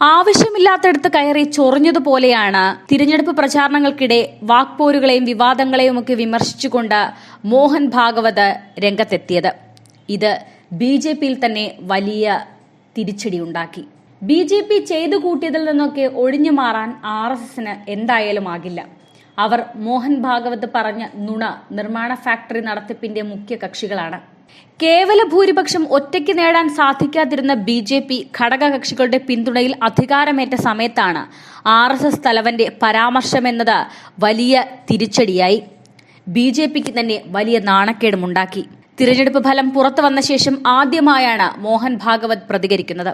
ആവശ്യമില്ലാത്തടത്ത് കയറി ചൊറിഞ്ഞതുപോലെയാണ് തിരഞ്ഞെടുപ്പ് പ്രചാരണങ്ങൾക്കിടെ വാക്പോരുകളെയും വിവാദങ്ങളെയും ഒക്കെ വിമർശിച്ചുകൊണ്ട് മോഹൻ ഭാഗവത് രംഗത്തെത്തിയത്. ഇത് ബി ജെ പിയിൽ തന്നെ വലിയ തിരിച്ചടിയുണ്ടാക്കി. ബി ജെ പി ചെയ്തു കൂട്ടിയതിൽ നിന്നൊക്കെ ഒഴിഞ്ഞു മാറാൻ ആർ എസ് എസിന് എന്തായാലും ആകില്ല. അവർ മോഹൻ ഭാഗവത് പറഞ്ഞ നുണ നിർമ്മാണ ഫാക്ടറി നടത്തിപ്പിന്റെ മുഖ്യ കക്ഷികളാണ് കേവല ഭൂരിപക്ഷം ഒറ്റയ്ക്ക് നേടാൻ സാധിക്കാതിരുന്ന ബി ജെ പി ഘടകകക്ഷികളുടെ പിന്തുണയിൽ അധികാരമേറ്റ സമയത്താണ് ആർ എസ് എസ് തലവന്റെ പരാമർശമെന്നത് വലിയ തിരിച്ചടിയായി. ബി ജെ പിക്ക് തന്നെ വലിയ നാണക്കേടുമുണ്ടാക്കി. തിരഞ്ഞെടുപ്പ് ഫലം പുറത്തു വന്ന ശേഷം ആദ്യമായാണ് മോഹൻ ഭാഗവത് പ്രതികരിക്കുന്നത്.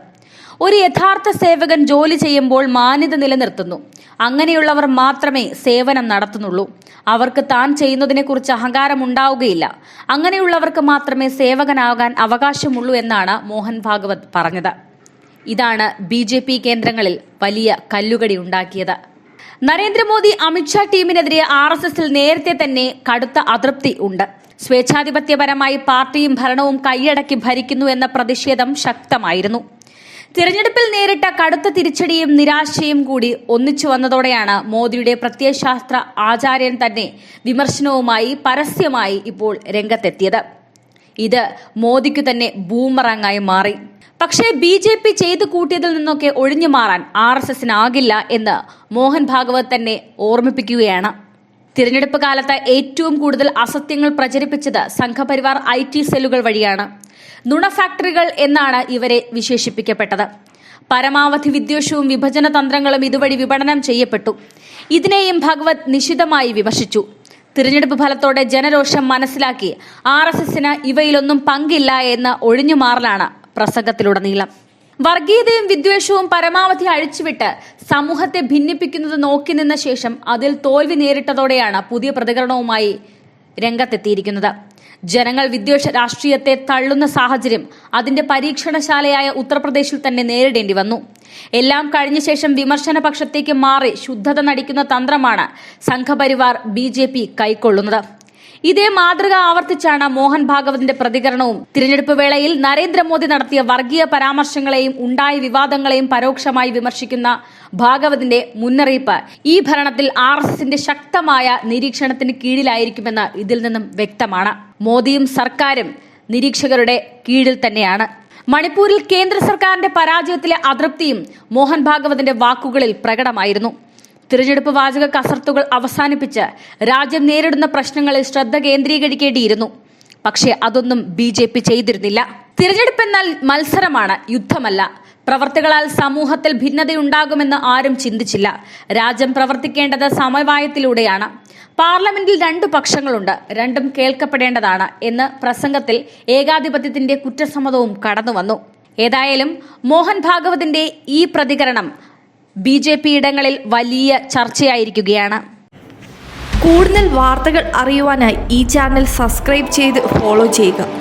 ഒരു യഥാർത്ഥ സേവകൻ ജോലി ചെയ്യുമ്പോൾ മാന്യത നിലനിർത്തുന്നു. അങ്ങനെയുള്ളവർ മാത്രമേ സേവനം നടത്തുന്നുള്ളൂ. അവർക്ക് താൻ ചെയ്യുന്നതിനെക്കുറിച്ച് അഹങ്കാരം ഉണ്ടാവുകയില്ല. അങ്ങനെയുള്ളവർക്ക് മാത്രമേ സേവകനാകാൻ അവകാശമുള്ളൂ എന്നാണ് മോഹൻ ഭാഗവത് പറഞ്ഞത്. ഇതാണ് ബി കേന്ദ്രങ്ങളിൽ വലിയ കല്ലുകടി ഉണ്ടാക്കിയത്. നരേന്ദ്രമോദി അമിത്ഷാ ടീമിനെതിരെ ആർ എസ് എസിൽ നേരത്തെ തന്നെ കടുത്ത അതൃപ്തി ഉണ്ട്. സ്വേച്ഛാധിപത്യപരമായി പാർട്ടിയും ഭരണവും കൈയടക്കി ഭരിക്കുന്നു എന്ന പ്രതിഷേധം ശക്തമായിരുന്നു. തിരഞ്ഞെടുപ്പിൽ നേരിട്ട കടുത്ത തിരിച്ചടിയും നിരാശയും കൂടി ഒന്നിച്ചു വന്നതോടെയാണ് മോദിയുടെ പ്രത്യയശാസ്ത്ര ആചാര്യൻ തന്നെ വിമർശനവുമായി പരസ്യമായി ഇപ്പോൾ രംഗത്തെത്തിയത്. ഇത് മോദിക്കു തന്നെ ബൂമറങ്ങായി മാറി. പക്ഷേ ബി ജെ പി ചെയ്തു കൂട്ടിയതിൽ നിന്നൊക്കെ ഒഴിഞ്ഞു മാറാൻ ആർ എസ് എസിനാകില്ല എന്ന് മോഹൻ ഭാഗവത് തന്നെ ഓർമ്മിപ്പിക്കുകയാണ്. തിരഞ്ഞെടുപ്പ് കാലത്ത് ഏറ്റവും കൂടുതൽ അസത്യങ്ങൾ പ്രചരിപ്പിച്ചത് സംഘപരിവാർ ഐ ടി സെല്ലുകൾ വഴിയാണ്. നുണ ഫാക്ടറികൾ എന്നാണ് ഇവരെ വിശേഷിപ്പിക്കപ്പെട്ടത്. പരമാവധി വിദ്വേഷവും വിഭജന തന്ത്രങ്ങളും ഇതുവഴി വിപണനം ചെയ്യപ്പെട്ടു. ഇതിനെയും ഭഗവത് നിശിതമായി വിമർശിച്ചു. തിരഞ്ഞെടുപ്പ് ഫലത്തോടെ ജനരോഷം മനസ്സിലാക്കി ആർ എസ് എസിന് ഇവയിലൊന്നും പങ്കില്ല എന്ന് ഒഴിഞ്ഞുമാറലാണ് പ്രസംഗത്തിലുടനീളം. വർഗീയതയും വിദ്വേഷവും പരമാവധി അഴിച്ചുവിട്ട് സമൂഹത്തെ ഭിന്നിപ്പിക്കുന്നത് നോക്കി നിന്ന ശേഷം അതിൽ തോൽവി നേരിട്ടതോടെയാണ് പുതിയ പ്രതികരണവുമായി രംഗത്തെത്തിയിരിക്കുന്നത്. ജനങ്ങൾ വിദ്വേഷ രാഷ്ട്രീയത്തെ തള്ളുന്ന സാഹചര്യം അതിന്റെ പരീക്ഷണശാലയായ ഉത്തർപ്രദേശിൽ തന്നെ നേരിടേണ്ടി വന്നു. എല്ലാം കഴിഞ്ഞ ശേഷം വിമർശന പക്ഷത്തേക്ക് മാറി ശുദ്ധത നടിക്കുന്ന തന്ത്രമാണ് സംഘപരിവാർ ബി കൈക്കൊള്ളുന്നത്. ഇതേ മാതൃക ആവർത്തിച്ചാണ് മോഹൻ ഭാഗവതിന്റെ പ്രതികരണവും. തിരഞ്ഞെടുപ്പ് വേളയിൽ നരേന്ദ്രമോദി നടത്തിയ വർഗീയ പരാമർശങ്ങളെയും ഉണ്ടായ വിവാദങ്ങളെയും പരോക്ഷമായി വിമർശിക്കുന്ന ഭാഗവതിന്റെ മുന്നറിയിപ്പ് ഈ ഭരണത്തിൽ ആർ ശക്തമായ നിരീക്ഷണത്തിന് കീഴിലായിരിക്കുമെന്ന് ഇതിൽ നിന്നും വ്യക്തമാണ്. മോദിയും സർക്കാരും നിരീക്ഷകരുടെ കീഴിൽ തന്നെയാണ്. മണിപ്പൂരിൽ കേന്ദ്ര സർക്കാരിന്റെ പരാജയത്തിലെ അതൃപ്തിയും മോഹൻ ഭാഗവതിന്റെ വാക്കുകളിൽ പ്രകടമായിരുന്നു. തിരഞ്ഞെടുപ്പ് വാചക കസർത്തുകൾ അവസാനിപ്പിച്ച് രാജ്യം നേരിടുന്ന പ്രശ്നങ്ങളിൽ ശ്രദ്ധ കേന്ദ്രീകരിക്കേണ്ടിയിരുന്നു. പക്ഷേ അതൊന്നും ബി ജെ പി ചെയ്തിരുന്നില്ല. തിരഞ്ഞെടുപ്പ് എന്നാൽ മത്സരമാണ് യുദ്ധമല്ല. പ്രവർത്തികളാൽ സമൂഹത്തിൽ ഭിന്നതയുണ്ടാകുമെന്ന് ആരും ചിന്തിച്ചില്ല. രാജ്യം പ്രവർത്തിക്കേണ്ടത് സമവായത്തിലൂടെയാണ്. പാർലമെന്റിൽ രണ്ടു പക്ഷങ്ങളുണ്ട് രണ്ടും കേൾക്കപ്പെടേണ്ടതാണ് എന്ന് പ്രസംഗത്തിൽ ഏകാധിപത്യത്തിന്റെ കുറ്റസമ്മതവും കടന്നുവന്നു. ഏതായാലും മോഹൻ ഭാഗവതിന്റെ ഈ പ്രതികരണം ബി ജെ പി ഇടങ്ങളിൽ വലിയ ചർച്ചയായിരിക്കുകയാണ്. കൂടുതൽ വാർത്തകൾ അറിയുവാനായി ഈ ചാനൽ സബ്സ്ക്രൈബ് ചെയ്ത് ഫോളോ ചെയ്യുക.